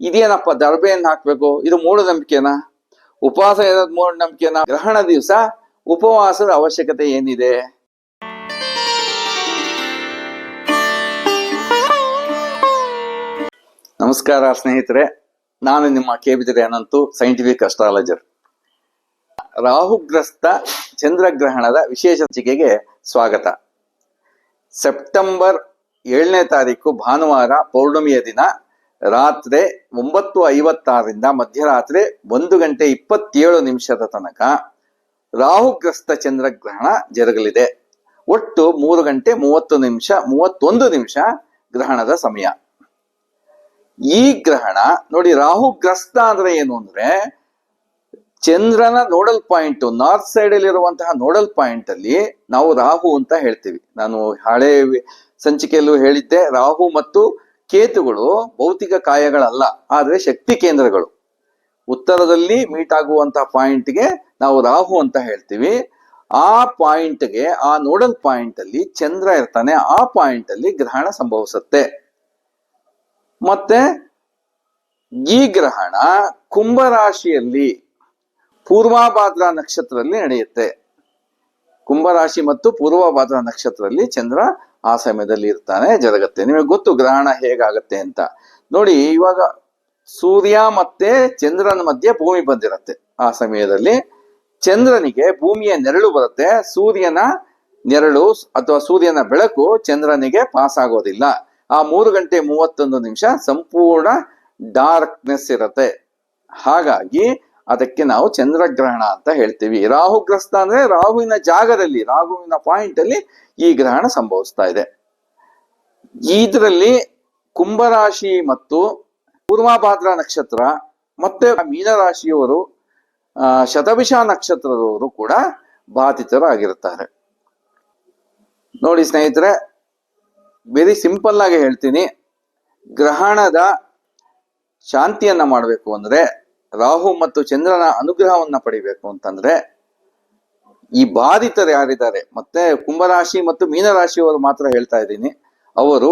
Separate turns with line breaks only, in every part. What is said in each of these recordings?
ಇದೇನಪ್ಪ ದರ್ಬೆಯನ್ನು ಹಾಕ್ಬೇಕು? ಇದು ಮೂಢನಂಬಿಕೆನಾ? ಉಪವಾಸ ಇರೋದು ಮೂಢನಂಬಿಕೆನಾ? ಗ್ರಹಣ ದಿವಸ ಉಪವಾಸದ ಅವಶ್ಯಕತೆ ಏನಿದೆ? ನಮಸ್ಕಾರ ಸ್ನೇಹಿತರೆ. ನಾನು ನಿಮ್ಮ K Bidire Ananthu scientific astrologer. ರಾಹುಗ್ರಸ್ತ ಚಂದ್ರಗ್ರಹಣದ ವಿಶೇಷ ಚಿಕೆಗೆ ಸ್ವಾಗತ. ಸೆಪ್ಟೆಂಬರ್ ಏಳನೇ ತಾರೀಕು ಭಾನುವಾರ ಪೌರ್ಣಮಿಯ ದಿನ. ರಾತ್ರಿ ಒಂಬತ್ತು ಐವತ್ತಾರರಿಂದ ಮಧ್ಯರಾತ್ರಿ ಒಂದು ಗಂಟೆ ಇಪ್ಪತ್ತೇಳು ನಿಮಿಷದ ತನಕ ರಾಹುಗ್ರಸ್ತ ಚಂದ್ರಗ್ರಹಣ ಜರುಗಲಿದೆ. ಒಟ್ಟು ಮೂರು ಗಂಟೆ ಮೂವತ್ತು ನಿಮಿಷ, ಮೂವತ್ತೊಂದು ನಿಮಿಷ ಗ್ರಹಣದ ಸಮಯ. ಈ ಗ್ರಹಣ, ನೋಡಿ ರಾಹುಗ್ರಸ್ತ ಅಂದ್ರೆ ಏನು ಅಂದ್ರೆ, ಚಂದ್ರನ ನೋಡಲ್ ಪಾಯಿಂಟ್, ನಾರ್ತ್ ಸೈಡ್ ಅಲ್ಲಿ ಇರುವಂತಹ ನೋಡಲ್ ಪಾಯಿಂಟ್ ಅಲ್ಲಿ ನಾವು ರಾಹು ಅಂತ ಹೇಳ್ತೀವಿ. ನಾನು ಹಳೆ ಸಂಚಿಕೆಯಲ್ಲೂ ಹೇಳಿದ್ದೆ, ರಾಹು ಮತ್ತು ಕೇತುಗಳು ಭೌತಿಕ ಕಾಯಗಳಲ್ಲ, ಆದರೆ ಶಕ್ತಿ ಕೇಂದ್ರಗಳು. ಉತ್ತರದಲ್ಲಿ ಮೀಟ್ ಆಗುವಂತಹ ಪಾಯಿಂಟ್ಗೆ ನಾವು ರಾಹು ಅಂತ ಹೇಳ್ತೀವಿ. ಆ ಪಾಯಿಂಟ್ಗೆ ಆ ನೋಡಲ್ ಪಾಯಿಂಟ್ ಅಲ್ಲಿ ಚಂದ್ರ ಇರ್ತಾನೆ, ಆ ಪಾಯಿಂಟ್ ಅಲ್ಲಿ ಗ್ರಹಣ ಸಂಭವಿಸುತ್ತೆ. ಮತ್ತೆ ಈ ಗ್ರಹಣ ಕುಂಭರಾಶಿಯಲ್ಲಿ, ಪೂರ್ವಾಭಾದ್ರ ನಕ್ಷತ್ರದಲ್ಲಿ ನಡೆಯುತ್ತೆ. ಕುಂಭರಾಶಿ ಮತ್ತು ಪೂರ್ವಭಾದ್ರ ನಕ್ಷತ್ರದಲ್ಲಿ ಚಂದ್ರ ಆ ಸಮಯದಲ್ಲಿ ಇರ್ತಾನೆ ಜರಗತ್ತೆ ನಿಮಗೆ ಗೊತ್ತು ಗ್ರಹಣ ಹೇಗಾಗತ್ತೆ ಅಂತ. ನೋಡಿ, ಇವಾಗ ಸೂರ್ಯ ಮತ್ತೆ ಚಂದ್ರನ ಮಧ್ಯೆ ಭೂಮಿ ಬಂದಿರತ್ತೆ. ಆ ಸಮಯದಲ್ಲಿ ಚಂದ್ರನಿಗೆ ಭೂಮಿಯ ನೆರಳು ಬರುತ್ತೆ. ಸೂರ್ಯನ ನೆರಳು ಅಥವಾ ಸೂರ್ಯನ ಬೆಳಕು ಚಂದ್ರನಿಗೆ ಪಾಸ್ ಆಗೋದಿಲ್ಲ. ಆ ಮೂರು ಗಂಟೆ ಮೂವತ್ತೊಂದು ನಿಮಿಷ ಸಂಪೂರ್ಣ ಡಾರ್ಕ್ನೆಸ್ ಇರತ್ತೆ. ಹಾಗಾಗಿ ಅದಕ್ಕೆ ನಾವು ಚಂದ್ರಗ್ರಹಣ ಅಂತ ಹೇಳ್ತೀವಿ. ರಾಹುಗ್ರಸ್ತ ಅಂದ್ರೆ ರಾಹುವಿನ ಜಾಗದಲ್ಲಿ, ರಾಹುವಿನ ಪಾಯಿಂಟ್ ಅಲ್ಲಿ ಈ ಗ್ರಹಣ ಸಂಭವಿಸ್ತಾ ಇದೆ. ಇದರಲ್ಲಿ ಕುಂಭರಾಶಿ ಮತ್ತು ಪೂರ್ವಭಾದ್ರ ನಕ್ಷತ್ರ ಮತ್ತೆ ಮೀನರಾಶಿಯವರು ಶತಭಿಷ ನಕ್ಷತ್ರದವರು ಕೂಡ ಬಾಧಿತರಾಗಿರುತ್ತಾರೆ. ನೋಡಿ ಸ್ನೇಹಿತರೆ ವೆರಿ ಸಿಂಪಲ್ ಆಗಿ ಹೇಳ್ತೀನಿ. ಗ್ರಹಣದ ಶಾಂತಿಯನ್ನ ಮಾಡಬೇಕು ಅಂದ್ರೆ ರಾಹು ಮತ್ತು ಚಂದ್ರನ ಅನುಗ್ರಹವನ್ನ ಪಡಿಬೇಕು ಅಂತಂದ್ರೆ ಈ ಬಾಧಿತರು ಯಾರಿದ್ದಾರೆ? ಮತ್ತೆ ಕುಂಭರಾಶಿ ಮತ್ತು ಮೀನರಾಶಿಯವರು ಮಾತ್ರ ಹೇಳ್ತಾ ಇದ್ದೀನಿ. ಅವರು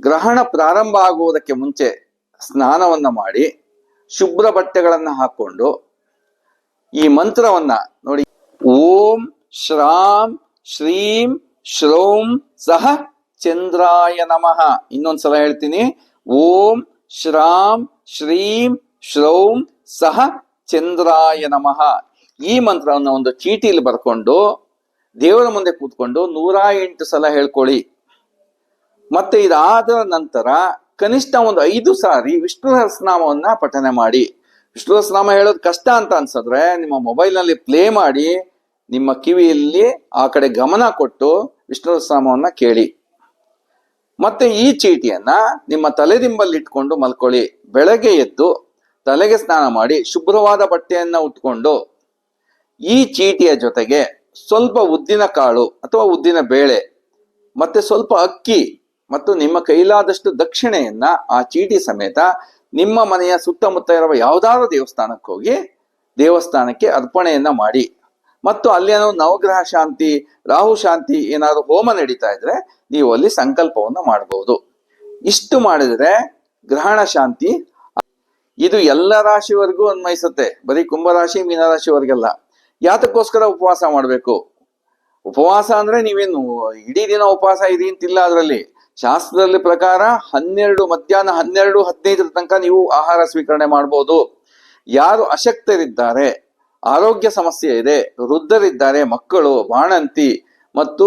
ಗ್ರಹಣ ಪ್ರಾರಂಭ ಆಗುವುದಕ್ಕೆ ಮುಂಚೆ ಸ್ನಾನವನ್ನ ಮಾಡಿ, ಶುಭ್ರ ಬಟ್ಟೆಗಳನ್ನ ಹಾಕೊಂಡು, ಈ ಮಂತ್ರವನ್ನ ನೋಡಿ, ಓಂ ಶ್ರಾಂ ಶ್ರೀಂ ಶ್ರೌಂ ಸಹ ಚಂದ್ರಾಯ ನಮಃ. ಇನ್ನೊಂದ್ಸಲ ಹೇಳ್ತೀನಿ. ಓಂ ಶ್ರಾಂ ಶ್ರೀಂ ಶ್ರೌಂ ಸಹ ಚಂದ್ರಾಯ ನಮಃ. ಈ ಮಂತ್ರವನ್ನು ಒಂದು ಚೀಟಿಯಲ್ಲಿ ಬರ್ಕೊಂಡು ದೇವರ ಮುಂದೆ ಕೂತ್ಕೊಂಡು ನೂರ ಎಂಟು ಸಲ ಹೇಳ್ಕೊಳ್ಳಿ. ಮತ್ತೆ ಇದಾದ ನಂತರ ಕನಿಷ್ಠ ಒಂದು ಐದು ಸಾರಿ ವಿಷ್ಣು ಸಹಸ್ರನಾಮವನ್ನ ಪಠನೆ ಮಾಡಿ. ವಿಷ್ಣು ಸಹಸ್ರನಾಮ ಹೇಳೋದು ಕಷ್ಟ ಅಂತ ಅನ್ಸಿದ್ರೆ ನಿಮ್ಮ ಮೊಬೈಲ್ನಲ್ಲಿ ಪ್ಲೇ ಮಾಡಿ, ನಿಮ್ಮ ಕಿವಿಯಲ್ಲಿ ಆ ಕಡೆ ಗಮನ ಕೊಟ್ಟು ವಿಷ್ಣು ಸಹಸ್ರನಾಮವನ್ನ ಕೇಳಿ. ಮತ್ತೆ ಈ ಚೀಟಿಯನ್ನ ನಿಮ್ಮ ತಲೆದಿಂಬಲ್ಲಿ ಇಟ್ಕೊಂಡು ಮಲ್ಕೊಳ್ಳಿ. ಬೆಳಗ್ಗೆ ಎದ್ದು ತಲೆಗೆ ಸ್ನಾನ ಮಾಡಿ ಶುಭ್ರವಾದ ಬಟ್ಟೆಯನ್ನ ಉಟ್ಕೊಂಡು ಈ ಚೀಟಿಯ ಜೊತೆಗೆ ಸ್ವಲ್ಪ ಉದ್ದಿನ ಕಾಳು ಅಥವಾ ಉದ್ದಿನ ಬೇಳೆ, ಮತ್ತೆ ಸ್ವಲ್ಪ ಅಕ್ಕಿ ಮತ್ತು ನಿಮ್ಮ ಕೈಲಾದಷ್ಟು ದಕ್ಷಿಣೆಯನ್ನ ಆ ಚೀಟಿ ಸಮೇತ ನಿಮ್ಮ ಮನೆಯ ಸುತ್ತಮುತ್ತ ಇರುವ ಯಾವ್ದಾದ್ರು ದೇವಸ್ಥಾನಕ್ಕೆ ಹೋಗಿ ದೇವಸ್ಥಾನಕ್ಕೆ ಅರ್ಪಣೆಯನ್ನ ಮಾಡಿ. ಮತ್ತು ಅಲ್ಲಿ ಏನೋ ನವಗ್ರಹ ಶಾಂತಿ, ರಾಹು ಶಾಂತಿ ಏನಾದ್ರು ಹೋಮ ನಡೀತಾ ಇದ್ರೆ ನೀವು ಅಲ್ಲಿ ಸಂಕಲ್ಪವನ್ನು ಮಾಡಬಹುದು ಇಷ್ಟು ಮಾಡಿದ್ರೆ ಗ್ರಹಣ ಶಾಂತಿ, ಇದು ಎಲ್ಲ ರಾಶಿವರೆಗೂ ಅನ್ವಯಿಸುತ್ತೆ. ಬರೀ ಕುಂಭರಾಶಿ ಮೀನರಾಶಿವರೆಗೆಲ್ಲ ಯಾತಕ್ಕೋಸ್ಕರ ಉಪವಾಸ ಮಾಡಬೇಕು? ಉಪವಾಸ ಅಂದ್ರೆ ನೀವೇನು ಇಡೀ ದಿನ ಉಪವಾಸ ಇದೆ ಅಂತಿಲ್ಲ ಅದರಲ್ಲಿ. ಶಾಸ್ತ್ರದಲ್ಲಿ ಪ್ರಕಾರ ಹನ್ನೆರಡು, ಮಧ್ಯಾಹ್ನ ಹನ್ನೆರಡು, ಹದಿನೈದರ ತನಕ ನೀವು ಆಹಾರ ಸ್ವೀಕರಣೆ ಮಾಡಬಹುದು ಯಾರು ಅಶಕ್ತರಿದ್ದಾರೆ, ಆರೋಗ್ಯ ಸಮಸ್ಯೆ ಇದೆ, ವೃದ್ಧರಿದ್ದಾರೆ, ಮಕ್ಕಳು, ಬಾಣಂತಿ ಮತ್ತು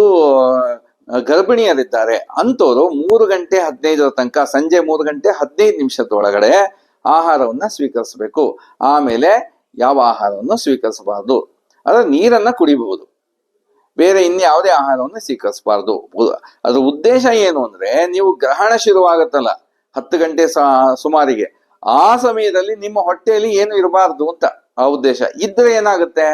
ಗರ್ಭಿಣಿಯರಿದ್ದಾರೆ. ಅಂತವರು ಮೂರು ಗಂಟೆ ಹದಿನೈದರ ತನಕ ಸಂಜೆ ಮೂರು ಗಂಟೆ ಹದಿನೈದು ನಿಮಿಷದ ಒಳಗಡೆ ಆಹಾರವನ್ನ ಸ್ವೀಕರಿಸಬೇಕು. ಆಮೇಲೆ ಯಾವ ಆಹಾರವನ್ನು ಸ್ವೀಕರಿಸಬಾರದು? ಅದರ ನೀರನ್ನ ಕುಡಿಬಹುದು. ಬೇರೆ ಇನ್ಯಾವುದೇ ಆಹಾರವನ್ನು ಸ್ವೀಕರಿಸಬಾರ್ದು. ಅದ್ರ ಉದ್ದೇಶ ಏನು ಅಂದ್ರೆ ನೀವು ಗ್ರಹಣ ಶುರುವಾಗುತ್ತಲ್ಲ, ಹತ್ತು ಗಂಟೆ ಸುಮಾರಿಗೆ, ಆ ಸಮಯದಲ್ಲಿ ನಿಮ್ಮ ಹೊಟ್ಟೆಯಲ್ಲಿ ಏನು ಇರಬಾರ್ದು ಅಂತ ಆ ಉದ್ದೇಶ. ಇದ್ರೆ ಏನಾಗುತ್ತೆ?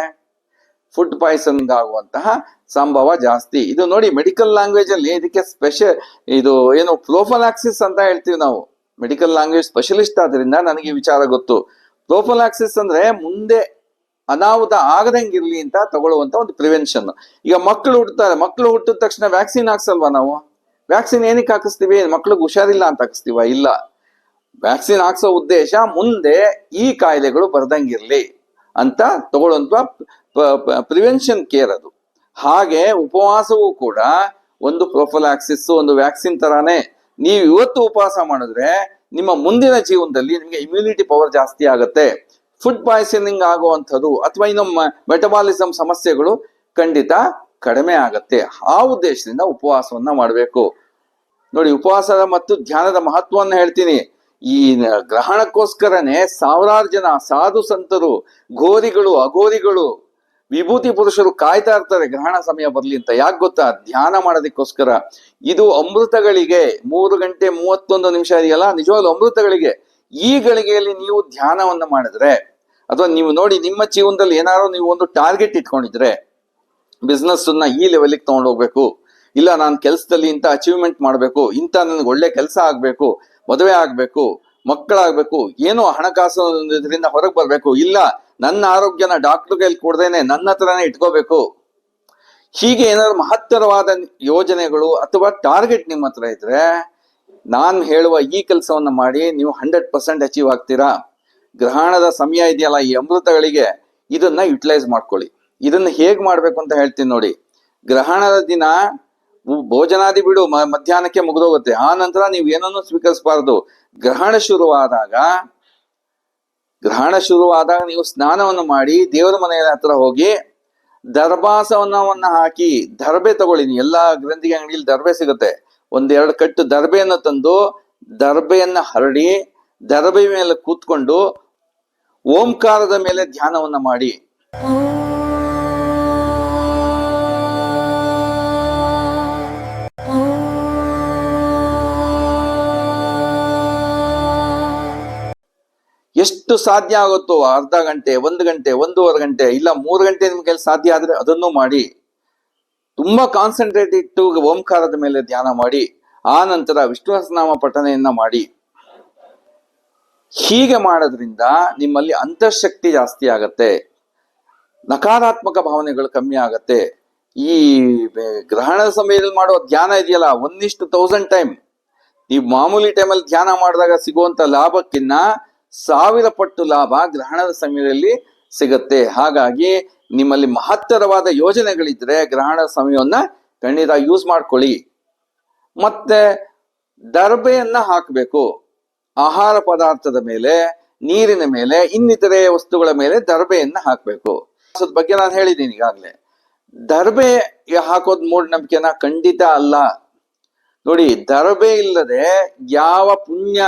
ಫುಡ್ ಪಾಯ್ಸನಿಂಗ್ ಆಗುವಂತಹ ಸಂಭವ ಜಾಸ್ತಿ. ಇದು ನೋಡಿ ಮೆಡಿಕಲ್ ಲ್ಯಾಂಗ್ವೇಜ್ ಅಲ್ಲಿ ಇದಕ್ಕೆ ಸ್ಪೆಷಲ್ ಇದು ಏನು ಪ್ರೋಫಲಾಕ್ಸಿಸ್ ಅಂತ ಹೇಳ್ತೀವಿ ನಾವು. ಮೆಡಿಕಲ್ ಲ್ಯಾಂಗ್ವೇಜ್ ಸ್ಪೆಷಲಿಸ್ಟ್ ಆದ್ರಿಂದ ನನಗೆ ವಿಚಾರ ಗೊತ್ತು. ಪ್ರೋಫಲಾಕ್ಸಿಸ್ ಅಂದ್ರೆ ಮುಂದೆ ಅನಾಹುತ ಆಗದಂಗಿರ್ಲಿ ಅಂತ ತಗೊಳ್ಳುವಂತ ಒಂದು ಪ್ರಿವೆನ್ಷನ್ ಈಗ ಮಕ್ಕಳು ಹುಟ್ಟುತ್ತಾರೆ ಮಕ್ಕಳು ಹುಟ್ಟಿದ ತಕ್ಷಣ ವ್ಯಾಕ್ಸಿನ್ ಹಾಕ್ಸಲ್ವಾ ನಾವು? ವ್ಯಾಕ್ಸಿನ್ ಏನಕ್ಕೆ ಹಾಕಿಸ್ತೀವಿ? ಮಕ್ಳಿಗೆ ಹುಷಾರಿಲ್ಲ ಅಂತ ಹಾಕಿಸ್ತೀವ? ಇಲ್ಲ. ವ್ಯಾಕ್ಸಿನ್ ಹಾಕ್ಸೋ ಉದ್ದೇಶ ಮುಂದೆ ಈ ಕಾಯಿಲೆಗಳು ಬರ್ದಂಗಿರ್ಲಿ ಅಂತ ತಗೊಳ್ಳುವಂತ ಪ್ರಿವೆನ್ಷನ್ ಕೇರ್ ಅದು. ಹಾಗೆ ಉಪವಾಸವೂ ಕೂಡ ಒಂದು ಪ್ರೊಫಲಾಕ್ಸಿಸ್ ಒಂದು ವ್ಯಾಕ್ಸಿನ್ ತರಾನೇ ನೀವು ಇವತ್ತು ಉಪವಾಸ ಮಾಡಿದ್ರೆ ನಿಮ್ಮ ಮುಂದಿನ ಜೀವನದಲ್ಲಿ ನಿಮಗೆ ಇಮ್ಯುನಿಟಿ ಪವರ್ ಜಾಸ್ತಿ ಆಗುತ್ತೆ. ಫುಡ್ ಪಾಯ್ಸನಿಂಗ್ ಆಗುವಂಥದ್ದು ಅಥವಾ ಇನ್ನು ಮೆಟಬಾಲಿಸಮ್ ಸಮಸ್ಯೆಗಳು ಖಂಡಿತ ಕಡಿಮೆ ಆಗತ್ತೆ. ಆ ಉದ್ದೇಶದಿಂದ ಉಪವಾಸವನ್ನ ಮಾಡಬೇಕು. ನೋಡಿ, ಉಪವಾಸದ ಮತ್ತು ಧ್ಯಾನದ ಮಹತ್ವವನ್ನು ಹೇಳ್ತೀನಿ. ಈ ಗ್ರಹಣಕ್ಕೋಸ್ಕರನೇ ಸಾವಿರಾರು ಜನ ಸಾಧು ಸಂತರು, ಘೋರಿಗಳು, ಅಘೋರಿಗಳು, ವಿಭೂತಿ ಪುರುಷರು ಕಾಯ್ತಾ ಇರ್ತಾರೆ, ಗ್ರಹಣ ಸಮಯ ಬರಲಿ ಅಂತ. ಯಾಕೆ ಗೊತ್ತಾ? ಧ್ಯಾನ ಮಾಡೋದಕ್ಕೋಸ್ಕರ. ಇದು ಅಮೃತಗಳಿಗೆ ಮೂರು ಗಂಟೆ ಮೂವತ್ತೊಂದು ನಿಮಿಷ ಇದೆಯಲ್ಲ? ನಿಜವಾಗ್ಲೂ ಅಮೃತಗಳಿಗೆ. ಈ ಗಳಿಗೆಯಲ್ಲಿ ನೀವು ಧ್ಯಾನವನ್ನು ಮಾಡಿದ್ರೆ, ಅಥವಾ ನೀವು ನೋಡಿ ನಿಮ್ಮ ಜೀವನದಲ್ಲಿ ಏನಾದ್ರು ನೀವು ಒಂದು ಟಾರ್ಗೆಟ್ ಇಟ್ಕೊಂಡಿದ್ರೆ ಬಿಸ್ನೆಸ್ ಅನ್ನ ಈ ಲೆವೆಲ್ಗೆ ತಗೊಂಡು ಹೋಗ್ಬೇಕು. ಇಲ್ಲ, ನಾನು ಕೆಲಸದಲ್ಲಿ ಇಂಥ ಅಚೀವ್ಮೆಂಟ್ ಮಾಡಬೇಕು, ಇಂಥ ನನಗೆ ಒಳ್ಳೆ ಕೆಲಸ ಆಗಬೇಕು, ಮದುವೆ ಆಗಬೇಕು, ಮಕ್ಕಳಾಗಬೇಕು, ಏನೋ ಹಣಕಾಸು ಇದರಿಂದ ಹೊರಗೆ ಬರಬೇಕು, ಇಲ್ಲ, ನನ್ನ ಆರೋಗ್ಯನ ಡಾಕ್ಟರ್ ಕೈಲಿ ಕೊಡ್ದೇನೆ ನನ್ನ ಹತ್ರನೇ ಇಟ್ಕೋಬೇಕು. ಹೀಗೆ ಏನಾದ್ರು ಮಹತ್ತರವಾದ ಯೋಜನೆಗಳು ಅಥವಾ ಟಾರ್ಗೆಟ್ ನಿಮ್ಮ ಹತ್ರ ಇದ್ರೆ ನಾನು ಹೇಳುವ ಈ ಕೆಲಸವನ್ನು ಮಾಡಿ ನೀವು ಹಂಡ್ರೆಡ್ ಪರ್ಸೆಂಟ್ ಅಚೀವ್ ಆಗ್ತೀರಾ? ಗ್ರಹಣದ ಸಮಯ ಇದೆಯಲ್ಲ ಈ ಅಮೃತಗಳಿಗೆ, ಇದನ್ನ ಯುಟಿಲೈಸ್ ಮಾಡ್ಕೊಳ್ಳಿ. ಇದನ್ನ ಹೇಗ್ ಮಾಡ್ಬೇಕು ಅಂತ ಹೇಳ್ತೀನಿ ನೋಡಿ. ಗ್ರಹಣದ ದಿನ ಭೋಜನಾದಿ ಬಿಡು ಮಧ್ಯಾಹ್ನಕ್ಕೆ ಮುಗಿದೋಗುತ್ತೆ. ಆ ನಂತರ ನೀವು ಏನನ್ನೂ ಸ್ವೀಕರಿಸಬಾರ್ದು. ಗ್ರಹಣ ಶುರುವಾದಾಗ ಗ್ರಹಣ ಶುರುವಾದಾಗ ನೀವು ಸ್ನಾನವನ್ನು ಮಾಡಿ, ದೇವರ ಮನೆಯ ಹತ್ರ ಹೋಗಿ ದರ್ಭಾಸವನ್ನವನ್ನ ಹಾಕಿ ದರ್ಬೆ ತಗೊಳ್ಳಿ. ಎಲ್ಲಾ ಗ್ರಂಥಿಗೆ ಅಂಗಡಿಯಲ್ಲಿ ದರ್ಬೆ ಸಿಗುತ್ತೆ. ಒಂದೆರಡು ಕಟ್ಟು ದರ್ಬೆಯನ್ನು ತಂದು ದರ್ಬೆಯನ್ನ ಹರಡಿ ದರ್ಬೆ ಮೇಲೆ ಕೂತ್ಕೊಂಡು ಓಂಕಾರದ ಮೇಲೆ ಧ್ಯಾನವನ್ನ ಮಾಡಿ. ಎಷ್ಟು ಸಾಧ್ಯ ಆಗುತ್ತೋ ಅರ್ಧ ಗಂಟೆ, ಒಂದು ಗಂಟೆ, ಒಂದೂವರೆ ಗಂಟೆ, ಇಲ್ಲ ಮೂರು ಗಂಟೆ ನಿಮ್ಗೆ ಸಾಧ್ಯ ಆದ್ರೆ ಅದನ್ನು ಮಾಡಿ. ತುಂಬಾ ಕಾನ್ಸಂಟ್ರೇಟ್ ಇಟ್ಟು ಓಂಕಾರದ ಮೇಲೆ ಧ್ಯಾನ ಮಾಡಿ, ಆ ನಂತರ ವಿಷ್ಣು ಸಹಸ್ರನಾಮ ಪಠನೆಯನ್ನ ಮಾಡಿ. ಹೀಗೆ ಮಾಡೋದ್ರಿಂದ ನಿಮ್ಮಲ್ಲಿ ಅಂತಃಶಕ್ತಿ ಜಾಸ್ತಿ ಆಗತ್ತೆ. ನಕಾರಾತ್ಮಕ ಭಾವನೆಗಳು ಕಮ್ಮಿ ಆಗತ್ತೆ. ಈ ಗ್ರಹಣದ ಸಮಯದಲ್ಲಿ ಮಾಡೋ ಧ್ಯಾನ ಇದೆಯಲ್ಲ, ಒಂದಿಷ್ಟು ತೌಸಂಡ್ ಟೈಮ್ ನೀವು ಮಾಮೂಲಿ ಟೈಮಲ್ಲಿ ಧ್ಯಾನ ಮಾಡಿದಾಗ ಸಿಗುವಂತ ಲಾಭಕ್ಕಿನ್ನ ಸಾವಿರ ಪಟ್ಟು ಲಾಭ ಗ್ರಹಣದ ಸಮಯದಲ್ಲಿ ಸಿಗತ್ತೆ. ಹಾಗಾಗಿ ನಿಮ್ಮಲ್ಲಿ ಮಹತ್ತರವಾದ ಯೋಜನೆಗಳಿದ್ರೆ ಗ್ರಹಣ ಸಮಯವನ್ನ ಖಂಡಿತ ಯೂಸ್ ಮಾಡ್ಕೊಳ್ಳಿ. ಮತ್ತೆ ದರ್ಬೆಯನ್ನ ಹಾಕಬೇಕು. ಆಹಾರ ಪದಾರ್ಥದ ಮೇಲೆ, ನೀರಿನ ಮೇಲೆ, ಇನ್ನಿತರೆ ವಸ್ತುಗಳ ಮೇಲೆ ದರ್ಬೆಯನ್ನ ಹಾಕಬೇಕು. ಬಗ್ಗೆ ನಾನು ಹೇಳಿದ್ದೀನಿ ಈಗಾಗಲೇ. ದರ್ಬೆ ಹಾಕೋದ್ ಮೂಢನಂಬಿಕೆನ ಖಂಡಿತ ಅಲ್ಲ. ನೋಡಿ ದರ್ಬೆ ಇಲ್ಲದೆ ಯಾವ ಪುಣ್ಯ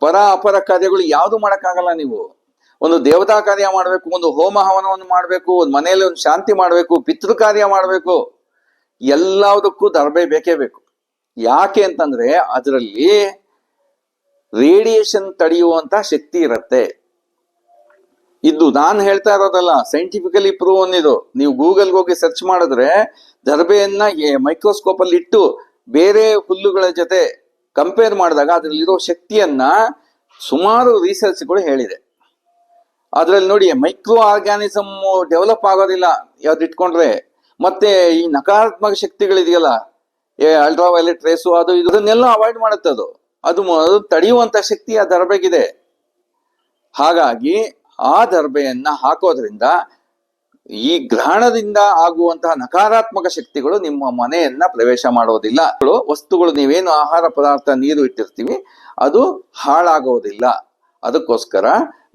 ಪರ ಅಪರ ಕಾರ್ಯಗಳು ಯಾವುದು ಮಾಡಕ್ಕಾಗಲ್ಲ ನೀವು. ಒಂದು ದೇವತಾ ಕಾರ್ಯ ಮಾಡಬೇಕು, ಒಂದು ಹೋಮ ಹವನವನ್ನು ಮಾಡಬೇಕು, ಒಂದು ಮನೆಯಲ್ಲಿ ಒಂದು ಶಾಂತಿ ಮಾಡಬೇಕು, ಪಿತೃ ಕಾರ್ಯ ಮಾಡಬೇಕು ಎಲ್ಲದಕ್ಕೂ ದರ್ಬೆ ಬೇಕೇ ಬೇಕು. ಯಾಕೆ ಅಂತಂದ್ರೆ ಅದರಲ್ಲಿ ರೇಡಿಯೇಷನ್ ತಡೆಯುವಂತ ಶಕ್ತಿ ಇರತ್ತೆ. ಇದು ನಾನು ಹೇಳ್ತಾ ಇರೋದಲ್ಲ ಸೈಂಟಿಫಿಕಲಿ ಪ್ರೂವ್ ಅನ್ನಿದು ನೀವು ಗೂಗಲ್ಗೆ ಹೋಗಿ ಸರ್ಚ್ ಮಾಡಿದ್ರೆ ದರ್ಬೆಯನ್ನ ಮೈಕ್ರೋಸ್ಕೋಪ್ ಅಲ್ಲಿ ಇಟ್ಟು ಬೇರೆ ಹುಲ್ಲುಗಳ ಜೊತೆ ಕಂಪೇರ್ ಮಾಡಿದಾಗ ಅದರಲ್ಲಿರೋ ಶಕ್ತಿಯನ್ನ ಸುಮಾರು ರಿಸರ್ಚ್ಗಳು ಹೇಳಿದೆ. ಅದ್ರಲ್ಲಿ ನೋಡಿ ಮೈಕ್ರೋ ಆರ್ಗ್ಯಾನಿಸಮ್ ಡೆವಲಪ್ ಆಗೋದಿಲ್ಲ. ಯಾವ್ದು ಇಟ್ಕೊಂಡ್ರೆ. ಮತ್ತೆ ಈ ನಕಾರಾತ್ಮಕ ಶಕ್ತಿಗಳಿದೆಯಲ್ಲ ಅಲ್ಟ್ರಾ ವೈಲೆಟ್ ರೇಸು ಅದು ಇದನ್ನೆಲ್ಲ ಅವಾಯ್ಡ್ ಮಾಡುತ್ತೆ ಅದು. ಅದು ಅದು ತಡೆಯುವಂತ ಶಕ್ತಿ ಆ ದರ್ಬೆಗಿದೆ ಹಾಗಾಗಿ ಆ ದರ್ಬೆಯನ್ನ ಹಾಕೋದ್ರಿಂದ ಈ ಗ್ರಹಣದಿಂದ ಆಗುವಂತಹ ನಕಾರಾತ್ಮಕ ಶಕ್ತಿಗಳು ನಿಮ್ಮ ಮನೆಯನ್ನ ಪ್ರವೇಶ ಮಾಡೋದಿಲ್ಲ. ವಸ್ತುಗಳು ನೀವೇನು ಆಹಾರ ಪದಾರ್ಥ, ನೀರು ಇಟ್ಟಿರ್ತೀವಿ, ಅದು ಹಾಳಾಗೋದಿಲ್ಲ. ಅದಕ್ಕೋಸ್ಕರ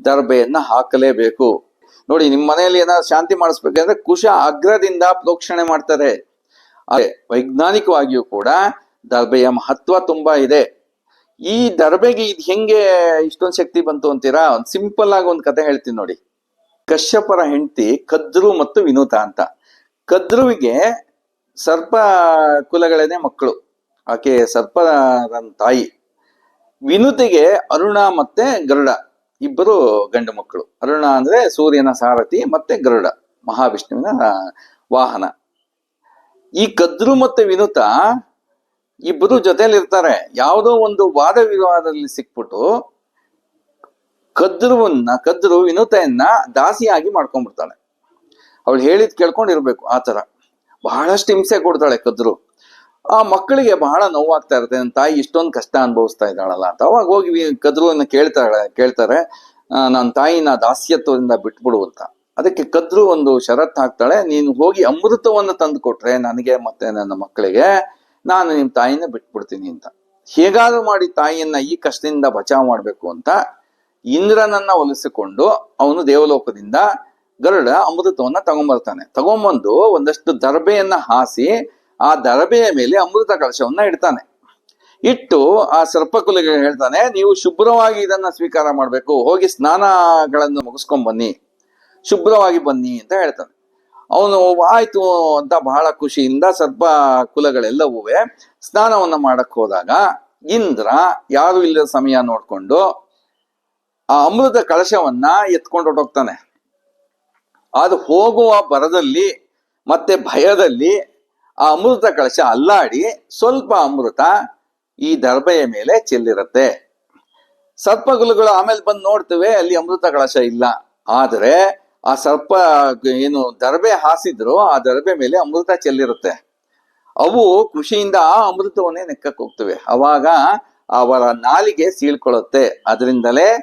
ದರ್ಬೆಯನ್ನ ಹಾಕಲೇಬೇಕು. ನೋಡಿ ನಿಮ್ಮ ಮನೆಯಲ್ಲಿ ಏನಾದ್ರು ಶಾಂತಿ ಮಾಡಿಸ್ಬೇಕಂದ್ರೆ ಕುಶ ಅಗ್ರದಿಂದ ಪ್ರೋಕ್ಷಣೆ ಮಾಡ್ತಾರೆ. ಅದೇ, ವೈಜ್ಞಾನಿಕವಾಗಿಯೂ ಕೂಡ ದರ್ಬೆಯ ಮಹತ್ವ ತುಂಬಾ ಇದೆ. ಈ ದರ್ಬೆಗೆ ಇದು ಹೆಂಗೆ ಇಷ್ಟೊಂದು ಶಕ್ತಿ ಬಂತು ಅಂತೀರಾ? ಒಂದು ಸಿಂಪಲ್ ಆಗಿ ಒಂದು ಕತೆ ಹೇಳ್ತೀನಿ ನೋಡಿ. ಕಶ್ಯಪರ ಹೆಂಡತಿ ಕದ್ರು ಮತ್ತು ವಿನೂತ ಅಂತ. ಕದ್ರುವಿಗೆ ಸರ್ಪ ಕುಲಗಳೇನೆ ಮಕ್ಕಳು. ಆಕೆ ಸರ್ಪರ ತಾಯಿ. ವಿನುತಿಗೆ ಅರುಣ ಮತ್ತೆ ಗರುಡ. ಇಬ್ಬರು ಗಂಡು ಮಕ್ಕಳು. ಅರುಣ ಅಂದ್ರೆ ಸೂರ್ಯನ ಸಾರಥಿ ಮತ್ತೆ ಗರುಡ, ಮಹಾವಿಷ್ಣುವಿನ ವಾಹನ. ಈ ಕದ್ರು ಮತ್ತೆ ವಿನುತ ಇಬ್ಬರು ಜೊತೆಲಿ ಇರ್ತಾರೆ ಯಾವುದೋ ಒಂದು ವಾದ ವಿವಾದದಲ್ಲಿ ಸಿಕ್ಬಿಟ್ಟು ಕದ್ರುವನ್ನ, ಕದ್ರು ವಿನುತೆಯನ್ನ ದಾಸಿಯಾಗಿ ಮಾಡ್ಕೊಂಡ್ಬಿಡ್ತಾಳೆ. ಅವಳು ಹೇಳಿದ್ ಕೇಳ್ಕೊಂಡಿರ್ಬೇಕು, ಆ ತರ ಬಹಳಷ್ಟು ಹಿಂಸೆ ಕೊಡ್ತಾಳೆ ಕದ್ರು. ಆ ಮಕ್ಕಳಿಗೆ ಬಹಳ ನೋವಾಗ್ತಾ ಇರುತ್ತೆ, ನನ್ನ ತಾಯಿ ಇಷ್ಟೊಂದು ಕಷ್ಟ ಅನುಭವಿಸ್ತಾ ಇದ್ದಾಳಲ್ಲ ಅಂತ. ಅವಾಗ ಹೋಗಿ ಕದ್ರುವನ್ನ ಕೇಳ್ತಾಳೆ, ಕೇಳ್ತಾರೆ ನನ್ನ ತಾಯಿನ ದಾಸ್ಯತ್ವದಿಂದ ಬಿಟ್ಬಿಡು ಅಂತ. ಅದಕ್ಕೆ ಕದ್ರು ಒಂದು ಷರತ್ತು ಹಾಕ್ತಾಳೆ, ನೀನು ಹೋಗಿ ಅಮೃತವನ್ನು ತಂದು ಕೊಟ್ರೆ ನನಗೆ ಮತ್ತೆ ನನ್ನ ಮಕ್ಕಳಿಗೆ ನಾನು ನಿಮ್ಮ ತಾಯಿನ ಬಿಟ್ಬಿಡ್ತೀನಿ ಅಂತ. ಹೇಗಾದ್ರೂ ಮಾಡಿ ತಾಯಿಯನ್ನ ಈ ಕಷ್ಟದಿಂದ ಬಚಾವ್ ಮಾಡಬೇಕು ಅಂತ ಇಂದ್ರನನ್ನ ಒಲಿಸಿಕೊಂಡು ಅವನು ದೇವಲೋಕದಿಂದ ಗರುಡ ಅಮೃತವನ್ನ ತಗೊಂಬರ್ತಾನೆ. ತಗೊಂಬಂದು ಒಂದಷ್ಟು ದರ್ಬೆಯನ್ನ ಹಾಸಿ ಆ ದರಬೆಯ ಮೇಲೆ ಅಮೃತ ಕಲಶವನ್ನ ಇಡ್ತಾನೆ. ಇಟ್ಟು ಆ ಸರ್ಪಕುಲಿಗೆ ಹೇಳ್ತಾನೆ, ನೀವು ಶುಭ್ರವಾಗಿ ಇದನ್ನ ಸ್ವೀಕಾರ ಮಾಡಬೇಕು. ಹೋಗಿ ಸ್ನಾನಗಳನ್ನು ಮುಗಿಸ್ಕೊಂಡ್ ಬನ್ನಿ. ಶುಭ್ರವಾಗಿ ಬನ್ನಿ ಅಂತ ಹೇಳ್ತಾನೆ. ಅವನು, ಆಯ್ತು ಅಂತ ಬಹಳ ಖುಷಿಯಿಂದ ಸರ್ಪ ಕುಲಗಳೆಲ್ಲವೂ ಸ್ನಾನವನ್ನ ಮಾಡಕ್ ಹೋದಾಗ ಇಂದ್ರ ಯಾರು ಇಲ್ಲದ ಸಮಯ ನೋಡ್ಕೊಂಡು ಆ ಅಮೃತ ಕಳಶವನ್ನ ಎತ್ಕೊಂಡು ಹೊರಟೋಗ್ತಾನೆ. ಅದು ಹೋಗುವ ಬರದಲ್ಲಿ ಮತ್ತೆ ಭಯದಲ್ಲಿ ಆ ಅಮೃತ ಕಳಶ ಅಲ್ಲಾಡಿ ಸ್ವಲ್ಪ ಅಮೃತ ಈ ದರ್ಬೆಯ ಮೇಲೆ ಚೆಲ್ಲಿರುತ್ತೆ. ಸರ್ಪಗುಲುಗಳು ಆಮೇಲೆ ಬಂದು ನೋಡ್ತೇವೆ, ಅಲ್ಲಿ ಅಮೃತ ಕಳಶ ಇಲ್ಲ. ಆದರೆ ಆ ಸರ್ಪ ಏನು ದರ್ಬೆ ಹಾಸಿದ್ರು, ಆ ದರ್ಬೆ ಮೇಲೆ ಅಮೃತ ಚೆಲ್ಲಿರುತ್ತೆ. ಅವು ಖುಷಿಯಿಂದ ಆ ಅಮೃತವನ್ನೇ ನೆಕ್ಕಕ್ಕೆ ಹೋಗ್ತವೆ. ಅವಾಗ ಅವರ ನಾಲಿಗೆ ಸೀಳ್ಕೊಳ್ಳುತ್ತೆ. ಅದರಿಂದಲೇ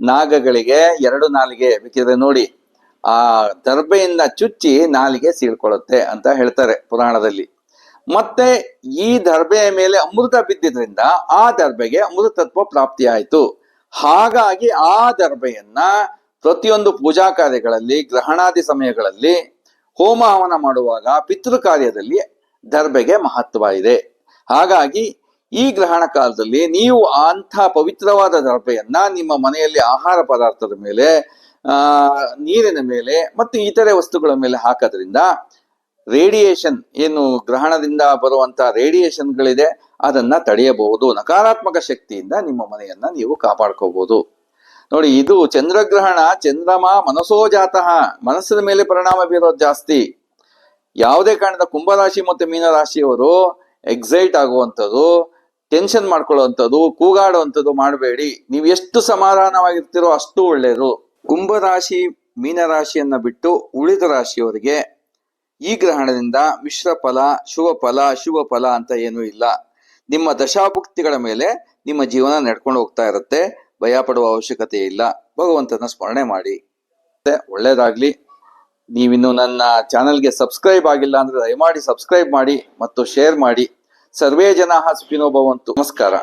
ನಾಗಗಳಿಗೆ ಎರಡು ನಾಲಿಗೆ ಬೇಕಿದ್ರೆ ನೋಡಿ. ಆ ದರ್ಬೆಯಿಂದ ಚುಚ್ಚಿ ನಾಲಿಗೆ ಸೀಳ್ಕೊಳ್ಳುತ್ತೆ ಅಂತ ಹೇಳ್ತಾರೆ ಪುರಾಣದಲ್ಲಿ. ಮತ್ತೆ ಈ ದರ್ಬೆಯ ಮೇಲೆ ಅಮೃತ ಬಿದ್ದಿದ್ರಿಂದ ಆ ದರ್ಬೆಗೆ ಅಮೃತತ್ವ ಪ್ರಾಪ್ತಿಯಾಯಿತು. ಹಾಗಾಗಿ ಆ ದರ್ಬೆಯನ್ನ ಪ್ರತಿಯೊಂದು ಪೂಜಾ ಕಾರ್ಯಗಳಲ್ಲಿ, ಗ್ರಹಣಾದಿ ಸಮಯಗಳಲ್ಲಿ, ಹೋಮ ಹವನ ಮಾಡುವಾಗ ಪಿತೃ ಕಾರ್ಯದಲ್ಲಿ ದರ್ಬೆಗೆ ಮಹತ್ವ ಇದೆ. ಹಾಗಾಗಿ ಈ ಗ್ರಹಣ ಕಾಲದಲ್ಲಿ ನೀವು ಅಂಥ ಪವಿತ್ರವಾದ ದರ್ಬೆಯನ್ನ ನಿಮ್ಮ ಮನೆಯಲ್ಲಿ ಆಹಾರ ಪದಾರ್ಥದ ಮೇಲೆ ಆ, ನೀರಿನ ಮೇಲೆ ಮತ್ತು ಇತರೆ ವಸ್ತುಗಳ ಮೇಲೆ ಹಾಕೋದ್ರಿಂದ ರೇಡಿಯೇಷನ್ ಏನು ಗ್ರಹಣದಿಂದ ಬರುವಂತ ರೇಡಿಯೇಷನ್ಗಳಿದೆ, ಅದನ್ನ ತಡೆಯಬಹುದು. ನಕಾರಾತ್ಮಕ ಶಕ್ತಿಯಿಂದ ನಿಮ್ಮ ಮನೆಯನ್ನ ನೀವು ಕಾಪಾಡ್ಕೋಬಹುದು. ನೋಡಿ, ಇದು ಚಂದ್ರಗ್ರಹಣ, ಚಂದ್ರಮ, ಮನಸೋಜಾತಃ, ಮನಸ್ಸಿನ ಮೇಲೆ ಪರಿಣಾಮ ಬೀರೋದು ಜಾಸ್ತಿ. ಯಾವುದೇ ಕಾರಣದ ಕುಂಭರಾಶಿ ಮತ್ತು ಮೀನರಾಶಿಯವರು ಎಕ್ಸೈಟ್ ಆಗುವಂಥದ್ದು ಟೆನ್ಷನ್ ಮಾಡ್ಕೊಳ್ಳುವಂಥದ್ದು, ಕೂಗಾಡುವಂಥದ್ದು ಮಾಡಬೇಡಿ. ನೀವು ಎಷ್ಟು ಸಮಾಧಾನವಾಗಿರ್ತೀರೋ ಅಷ್ಟು ಒಳ್ಳೆಯದು ಕುಂಭರಾಶಿ ಮೀನರಾಶಿಯನ್ನ ಬಿಟ್ಟು ಉಳಿದ ರಾಶಿಯವರಿಗೆ ಈ ಗ್ರಹಣದಿಂದ ಮಿಶ್ರ ಫಲ, ಶುಭ ಫಲ ಶುಭ ಫಲ ಅಂತ ಏನೂ ಇಲ್ಲ. ನಿಮ್ಮ ದಶಾಭುಕ್ತಿಗಳ ಮೇಲೆ ನಿಮ್ಮ ಜೀವನ ನಡ್ಕೊಂಡು ಹೋಗ್ತಾ ಇರುತ್ತೆ. ಭಯ ಪಡುವ ಅವಶ್ಯಕತೆ ಇಲ್ಲ. ಭಗವಂತನ ಸ್ಮರಣೆ ಮಾಡಿ. ಒಳ್ಳೇದಾಗ್ಲಿ. ನೀವಿನ್ನು ನನ್ನ ಚಾನಲ್ಗೆ ಸಬ್ಸ್ಕ್ರೈಬ್ ಆಗಿಲ್ಲ ಅಂದ್ರೆ ದಯಮಾಡಿ ಸಬ್ಸ್ಕ್ರೈಬ್ ಮಾಡಿ ಮತ್ತು ಶೇರ್ ಮಾಡಿ. ಸರ್ವೇ ಜನ ಸುಖಿನೋ ಭವಂತು. ನಮಸ್ಕಾರ.